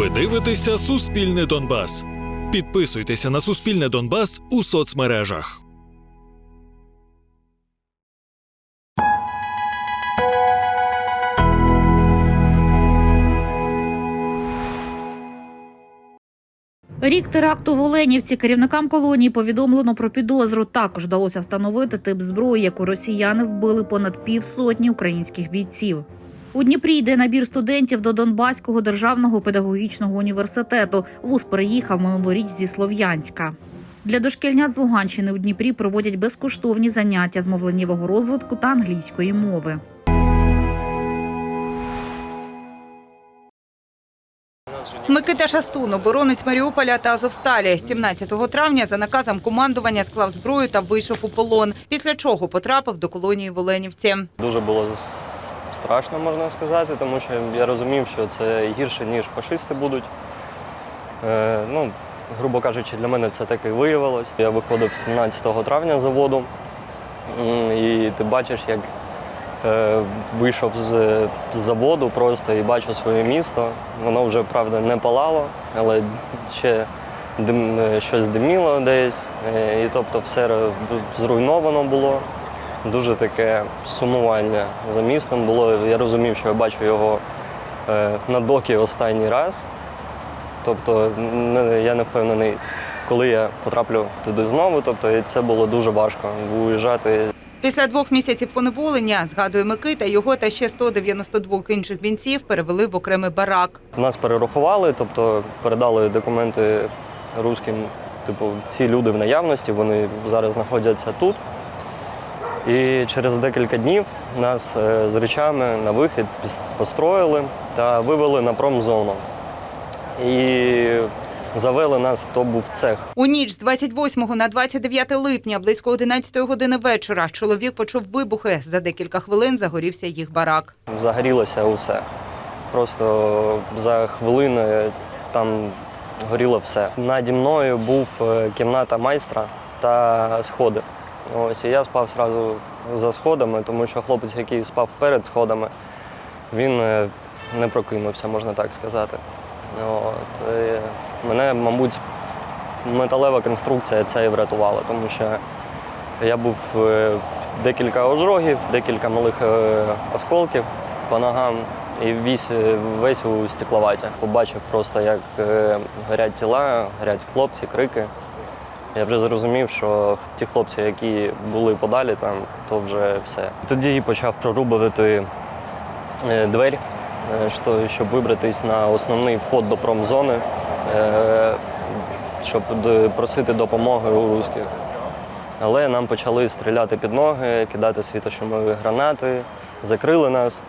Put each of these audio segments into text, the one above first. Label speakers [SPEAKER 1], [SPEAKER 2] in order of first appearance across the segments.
[SPEAKER 1] Ви дивитеся Суспільне Донбас. Підписуйтеся на Суспільне Донбас у соцмережах.
[SPEAKER 2] Рік теракту в Оленівці керівникам колонії повідомлено про підозру. Також вдалося встановити тип зброї, яку росіяни вбили понад півсотні українських бійців. У Дніпрі йде набір студентів до Донбаського державного педагогічного університету. Вуз переїхав минулоріч зі Слов'янська. Для дошкільнят з Луганщини у Дніпрі проводять безкоштовні заняття з мовленнєвого розвитку та англійської мови.
[SPEAKER 3] Микита Шастун, оборонець Маріуполя та Азовсталі, 17 травня за наказом командування склав зброю та вийшов у полон. Після чого потрапив до колонії в Оленівці.
[SPEAKER 4] Дуже було страшно, можна сказати, тому що я розумів, що це гірше, ніж фашисти будуть. Е, ну, грубо кажучи, для мене це так і виявилось. Я виходив 17 травня з заводу, і ти бачиш, як е, вийшов з, з заводу просто і бачу своє місто. Воно вже, правда, не палало, але ще дим, е, щось диміло десь. Е, і тобто все зруйновано було дуже таке сумування за містом було. Я розумів, що я бачу його е, на докі останній раз. Тобто я не впевнений, коли я потраплю туди знову. Тобто і це було дуже важко виїжджати.
[SPEAKER 3] Після двох місяців поневолення, згадує Микита, його та ще 192 інших бійців перевели в окремий барак.
[SPEAKER 4] Нас перерахували, тобто передали документи руським. Типу, ці люди в наявності, вони зараз знаходяться тут. І через декілька днів нас е, з речами на вихід построїли та вивели на промзону. І завели нас, то був цех.
[SPEAKER 3] У ніч з 28 на 29 липня, близько 11 години вечора, чоловік почув вибухи. За декілька хвилин загорівся їх барак.
[SPEAKER 4] Загорілося усе. Просто за хвилини там горіло все. Наді мною був е, кімната майстра та сходи. Ось і я спав зразу за сходами, тому що хлопець, який спав перед сходами, він е, не прокинувся, можна так сказати. От, і мене, мабуть, металева конструкція ця і врятувала, тому що я був е, декілька ожогів, декілька малих е, осколків по ногам і весь, весь у стекловаті. Побачив просто, як горять тіла, горять хлопці, крики. Я вже зрозумів, що ті хлопці, які були подалі там, то вже все. Тоді почав прорубувати е, двері, е, щоб вибратись на основний вход до промзони, е, щоб просити допомоги у русських. Але нам почали стріляти під ноги, кидати світошумові гранати, закрили нас.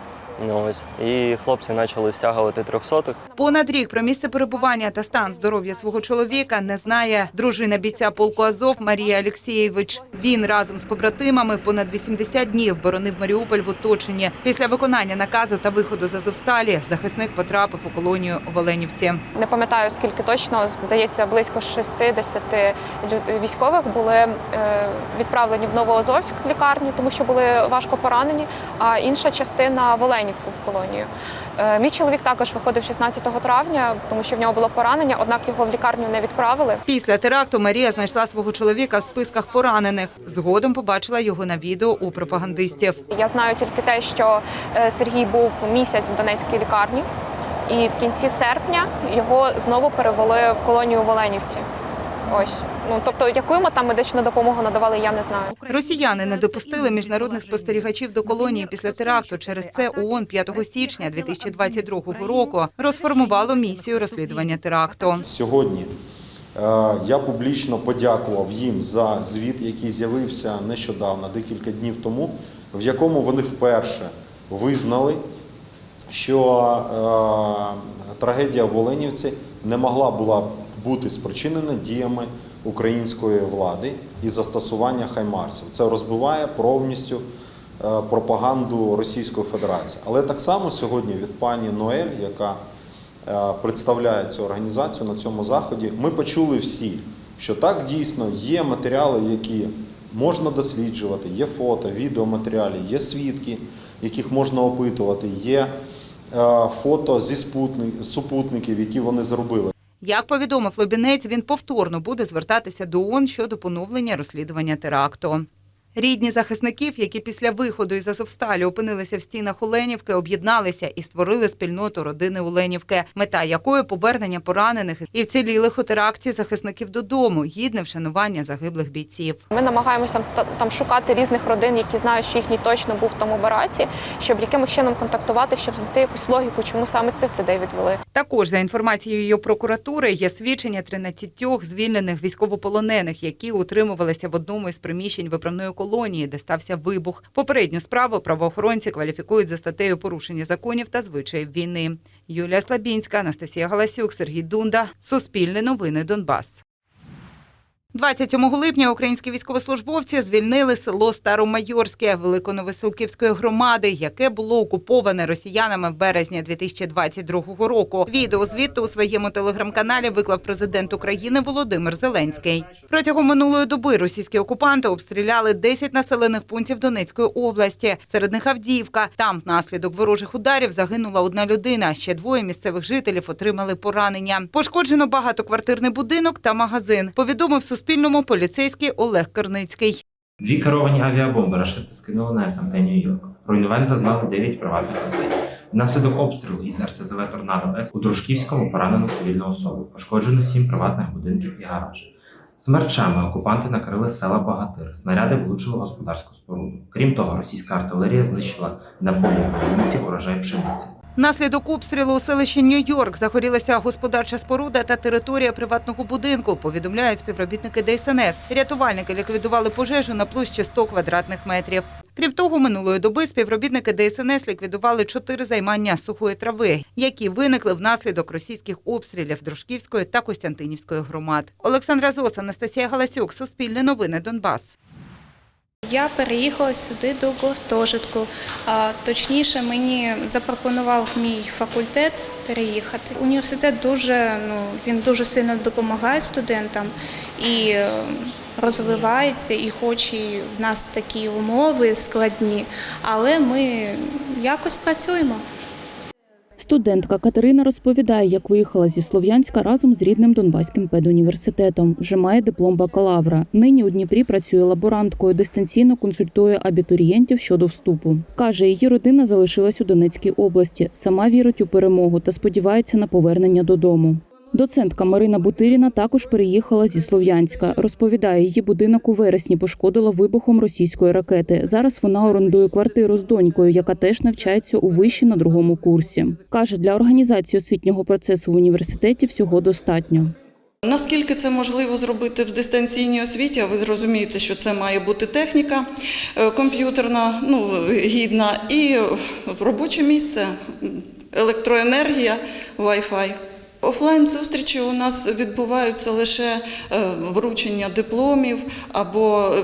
[SPEAKER 4] Ось. І хлопці почали стягувати трьохсотих.
[SPEAKER 3] Понад рік про місце перебування та стан здоров'я свого чоловіка не знає дружина бійця полку Азов Марія Олексієвич. Він разом з побратимами понад 80 днів боронив Маріуполь в оточенні. Після виконання наказу та виходу з Азовсталі захисник потрапив у колонію у Оленівці.
[SPEAKER 5] Не пам'ятаю скільки точно, здається, близько 60 лю- військових були е, відправлені в Новоазовськ лікарні, тому що були важко поранені, а інша частина в Оленівку в колонію. Е, Мій чоловік також виходив 16 травня, тому що в нього було поранення, однак його в лікарню не відправили.
[SPEAKER 3] Після теракту Марія знайшла свого чоловіка в списках поранених. Згодом побачила його на відео у пропагандистів.
[SPEAKER 5] Я знаю тільки те, що е, Сергій був місяць в Донецькій лікарні, і в кінці серпня його знову перевели в колонію в Оленівці. Ось ну тобто, яку йому там медичну допомогу надавали, я не знаю.
[SPEAKER 3] Росіяни не допустили міжнародних спостерігачів до колонії після теракту. Через це ООН 5 січня 2022 року розформувало місію розслідування теракту.
[SPEAKER 6] Сьогодні е, я публічно подякував їм за звіт, який з'явився нещодавно, декілька днів тому, в якому вони вперше визнали, що е, трагедія в Оленівці не могла була бути спричинена діями української влади і застосування хаймарсів. Це розбиває повністю е, пропаганду Російської Федерації. Але так само сьогодні від пані Ноель, яка е, представляє цю організацію на цьому заході, ми почули всі, що так дійсно є матеріали, які можна досліджувати, є фото, відеоматеріали, є свідки, яких можна опитувати, є фото зі спутник, супутників, які вони зробили.
[SPEAKER 3] Як повідомив Лобінець, він повторно буде звертатися до ООН щодо поновлення розслідування теракту. Рідні захисників, які після виходу із Азовсталі опинилися в стінах Оленівки, об'єдналися і створили спільноту родини Оленівки, мета якої повернення поранених і вцілілих у теракті захисників додому, гідне вшанування загиблих бійців.
[SPEAKER 5] Ми намагаємося та- там шукати різних родин, які знають, що їхній точно був в тому бараці, щоб якимось чином контактувати, щоб знайти якусь логіку, чому саме цих людей відвели.
[SPEAKER 3] Також за інформацією прокуратури є свідчення 13 звільнених військовополонених, які утримувалися в одному із приміщень виправної колонії, де стався вибух. Попередню справу правоохоронці кваліфікують за статтею порушення законів та звичаїв війни. Юлія Слабінська, Анастасія Галасюк, Сергій Дунда. Суспільне новини Донбас. 27 липня українські військовослужбовці звільнили село Старомайорське Великоновосилківської громади, яке було окуповане росіянами в березні 2022 року. Відео звідти у своєму телеграм-каналі виклав президент України Володимир Зеленський. Протягом минулої доби російські окупанти обстріляли 10 населених пунктів Донецької області. Серед них Авдіївка. Там внаслідок ворожих ударів загинула одна людина. Ще двоє місцевих жителів отримали поранення. Пошкоджено багатоквартирний будинок та магазин. Повідомив Суспільному поліцейський Олег Керницький.
[SPEAKER 7] Дві керовані авіабомби рашисти скинули на СМТ Нью-Йорк. Руйнувань зазнали 9 приватних осель. Внаслідок обстрілу із РСЗВ Торнадо С у Дружківському поранено цивільну особу. Пошкоджено 7 приватних будинків і гараж. Смерчами окупанти накрили села Багатир. Снаряди влучили господарську споруду. Крім того, російська артилерія знищила на полі українців урожай пшениці.
[SPEAKER 3] Внаслідок обстрілу у селищі Нью-Йорк загорілася господарча споруда та територія приватного будинку. Повідомляють співробітники ДСНС. Рятувальники ліквідували пожежу на площі 100 квадратних метрів. Крім того, минулої доби співробітники ДСНС ліквідували чотири займання сухої трави, які виникли внаслідок російських обстрілів Дружківської та Костянтинівської громад. Олександра Зос, Анастасія Галасюк, Суспільне новини Донбас.
[SPEAKER 8] Я переїхала сюди до гуртожитку. А, точніше, мені запропонував мій факультет переїхати. Університет дуже ну він дуже сильно допомагає студентам і е, розвивається, і хоч і в нас такі умови складні, але ми якось працюємо.
[SPEAKER 9] Студентка Катерина розповідає, як виїхала зі Слов'янська разом з рідним Донбаським педуніверситетом. Вже має диплом бакалавра. Нині у Дніпрі працює лаборанткою, дистанційно консультує абітурієнтів щодо вступу. Каже, її родина залишилась у Донецькій області. Сама вірить у перемогу та сподівається на повернення додому. Доцентка Марина Бутиріна також переїхала зі Слов'янська. Розповідає, її будинок у вересні пошкодила вибухом російської ракети. Зараз вона орендує квартиру з донькою, яка теж навчається у виші на другому курсі. Каже, для організації освітнього процесу в університеті всього достатньо.
[SPEAKER 10] Наскільки це можливо зробити в дистанційній освіті? а Ви зрозумієте, що це має бути техніка е, комп'ютерна, ну гідна, і робоче місце, електроенергія, Wi-Fi. Офлайн зустрічі у нас відбуваються лише е, вручення дипломів або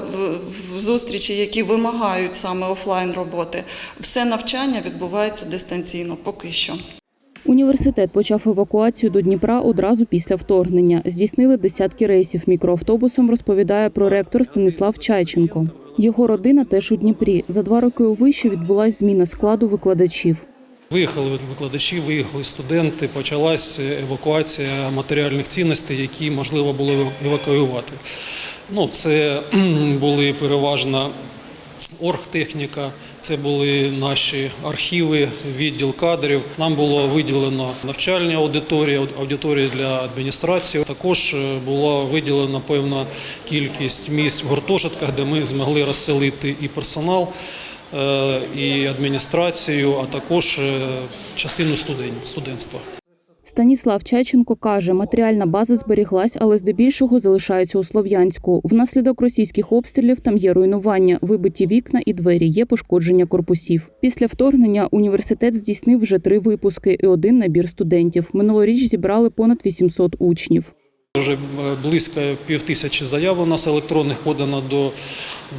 [SPEAKER 10] в зустрічі, які вимагають саме офлайн роботи. Все навчання відбувається дистанційно поки що.
[SPEAKER 9] Університет почав евакуацію до Дніпра одразу після вторгнення. Здійснили десятки рейсів мікроавтобусом, розповідає проректор Станислав Чайченко. Його родина теж у Дніпрі. За два роки у виші відбулась зміна складу викладачів.
[SPEAKER 11] Виїхали викладачі, виїхали студенти, почалась евакуація матеріальних цінностей, які можливо було евакуювати. Ну, це були переважно оргтехніка, це були наші архіви, відділ кадрів. Нам було виділено навчальні аудиторії, аудиторії для адміністрації. Також е, була виділена певна кількість місць в гуртожитках, де ми змогли розселити і персонал. Е, І адміністрацію, а також е, частину студентства.
[SPEAKER 9] Станіслав Чайченко каже, матеріальна база зберіглась, але здебільшого залишається у Слов'янську. Внаслідок російських обстрілів там є руйнування, вибиті вікна і двері, є пошкодження корпусів. Після вторгнення університет здійснив вже три випуски і один набір студентів. Минулоріч зібрали понад 800 учнів.
[SPEAKER 11] Вже е, близько півтисячі заяв у нас електронних подано до,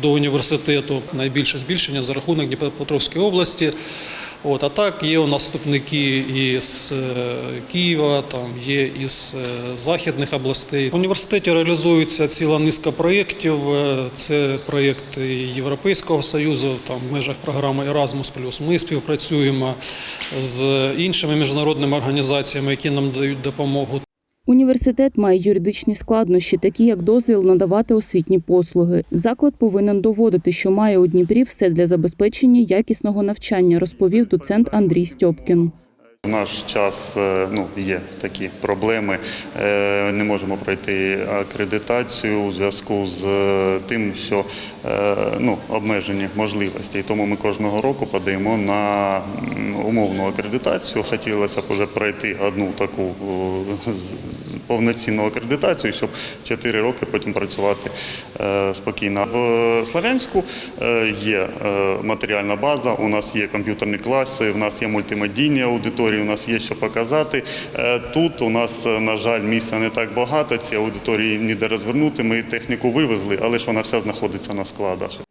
[SPEAKER 11] до університету. Найбільше збільшення за рахунок Дніпропетровської області. От, а так є у нас вступники із е, Києва, там є із е, західних областей. В університеті реалізується ціла низка проєктів. Це проєкти Європейського Союзу, там в межах програми Erasmus+. Ми співпрацюємо з іншими міжнародними організаціями, які нам дають допомогу.
[SPEAKER 9] Університет має юридичні складнощі, такі як дозвіл надавати освітні послуги. Заклад повинен доводити, що має у Дніпрі все для забезпечення якісного навчання, розповів доцент Андрій Стьопкін.
[SPEAKER 12] В наш час е, ну, є такі проблеми. Е, Не можемо пройти акредитацію у зв'язку з е, тим, що ну, обмежені можливості. І тому ми кожного року подаємо на умовну акредитацію. Хотілося б вже пройти одну таку повноцінну акредитацію, щоб 4 роки потім працювати е, спокійно. В Слов'янську е, є е, матеріальна база, у нас є комп'ютерні класи, у нас є мультимедійні аудиторії, у нас є що показати. Тут у нас, на жаль, місця не так багато, ці аудиторії ніде розвернути. Ми техніку вивезли, але ж вона вся знаходиться на складах.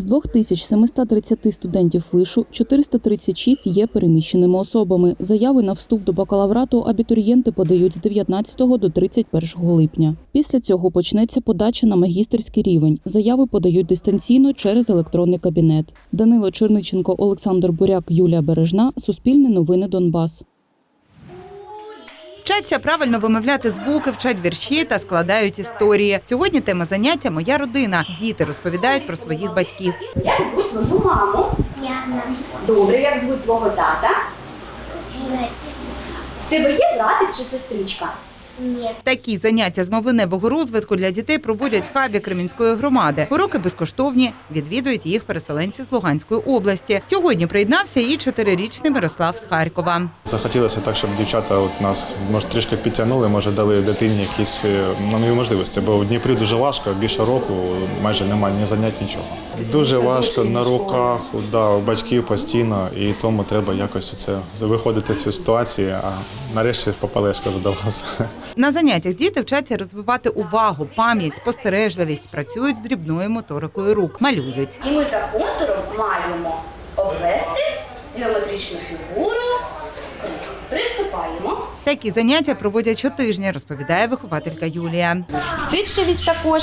[SPEAKER 9] З 2730 студентів вишу 436 є переміщеними особами. Заяви на вступ до бакалаврату абітурієнти подають з 19 до 31 липня. Після цього почнеться подача на магістерський рівень. Заяви подають дистанційно через електронний кабінет. Данило Черниченко, Олександр Буряк, Юлія Бережна. Суспільне новини Донбас.
[SPEAKER 3] Вчаться правильно вимовляти звуки, вчать вірші та складають історії. Сьогодні тема заняття Моя родина. Діти розповідають про своїх батьків.
[SPEAKER 13] Як звуть твою маму?
[SPEAKER 14] Яна.
[SPEAKER 13] Добре, як звуть твого тата?
[SPEAKER 14] Ігор.
[SPEAKER 13] В тебе є братик чи сестричка?
[SPEAKER 14] Ні.
[SPEAKER 3] Такі заняття з мовленевого розвитку для дітей проводять в хабі Кремінської громади. Уроки безкоштовні. Відвідують їх переселенці з Луганської області. Сьогодні приєднався і чотирирічний Мирослав з Харкова.
[SPEAKER 15] Захотілося так, щоб дівчата от нас може трішки підтягнули, може дали дитині якісь е, нові можливості. Бо в Дніпрі дуже важко, більше року майже немає ні занять, нічого. Дуже важко на руках, да, у батьків постійно, і тому треба якось це виходити з цієї ситуації. А нарешті попали я ж до вас.
[SPEAKER 3] На заняттях діти вчаться розвивати увагу, пам'ять, спостережливість, працюють з дрібною моторикою рук, малюють.
[SPEAKER 13] І ми за контуром маємо обвести геометричну фігуру. Приступаємо.
[SPEAKER 3] Такі заняття проводять щотижня, розповідає вихователька Юлія.
[SPEAKER 13] Всидчивість також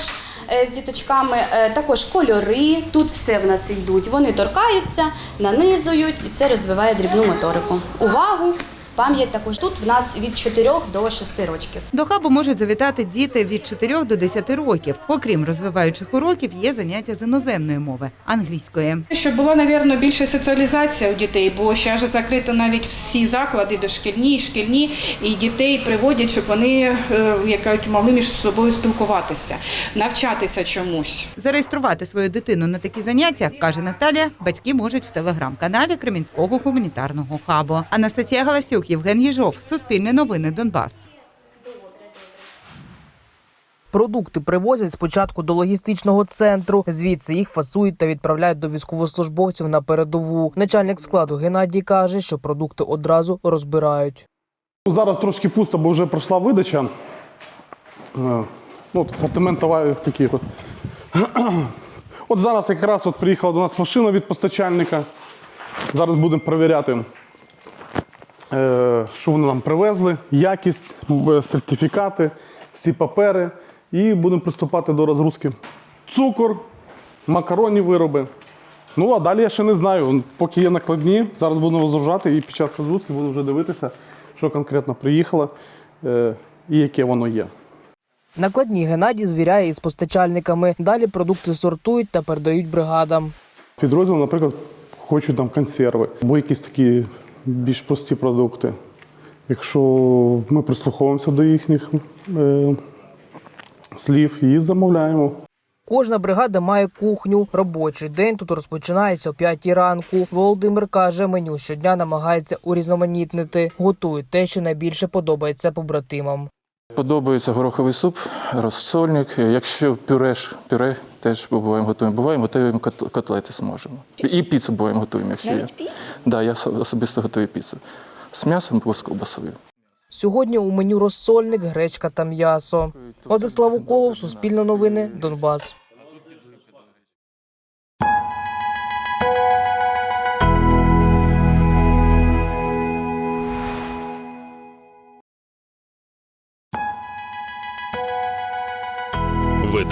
[SPEAKER 13] е, з діточками, е, також кольори. Тут все в нас йдуть. Вони торкаються, нанизують, і це розвиває дрібну моторику. Увагу, пам'ять також. Тут в нас від 4 до 6 років.
[SPEAKER 3] До хабу можуть завітати діти від 4 до 10 років. Окрім розвиваючих уроків, є заняття з іноземної мови англійської.
[SPEAKER 16] Щоб була, напевно, більша соціалізація у дітей, бо ще ж закрито навіть всі заклади дошкільні, і шкільні, і дітей приводять, щоб вони е, як кажуть, могли між собою спілкуватися, навчатися чомусь.
[SPEAKER 3] Зареєструвати свою дитину на такі заняття, каже Наталія, батьки можуть в телеграм-каналі Кремінського гуманітарного хабу. Анастасія Галасюк, Євген Єжов, Суспільне новини Донбас.
[SPEAKER 17] Продукти привозять спочатку до логістичного центру. Звідси їх фасують та відправляють до військовослужбовців на передову. Начальник складу Геннадій каже, що продукти одразу розбирають.
[SPEAKER 18] Зараз трошки пусто, бо вже пройшла видача. Е, Ну, от асортимент товарів такий. От. От зараз якраз от приїхала до нас машина від постачальника. Зараз будемо перевіряти, що вони нам привезли, якість, е, сертифікати, всі папери. І будемо приступати до розгрузки. Цукор, макаронні вироби. Ну, а далі я ще не знаю. Поки є накладні, зараз будемо розгружати і під час розгрузки буду вже дивитися, що конкретно приїхало е, і яке воно є.
[SPEAKER 17] Накладні Геннадій звіряє із постачальниками. Далі продукти сортують та передають бригадам.
[SPEAKER 18] Підрозділ, наприклад, хочуть там консерви або якісь такі більш прості продукти. Якщо ми прислуховуємося до їхніх е, слів і замовляємо.
[SPEAKER 17] Кожна бригада має кухню. Робочий день тут розпочинається о 5 ранку. Володимир каже, меню щодня намагається урізноманітнити. Готує те, що найбільше подобається побратимам.
[SPEAKER 19] Подобається гороховий суп, розсольник. Якщо пюреш, пюре теж буваємо готуємо. Буваємо готуємо кот- котлети зможемо. І піцу буваємо готуємо, якщо є. Да, я особисто готую піцу. З м'ясом або з колбасою.
[SPEAKER 17] Сьогодні у меню розсольник, гречка та м'ясо. Владислав Уколов, Суспільне новини, Донбас.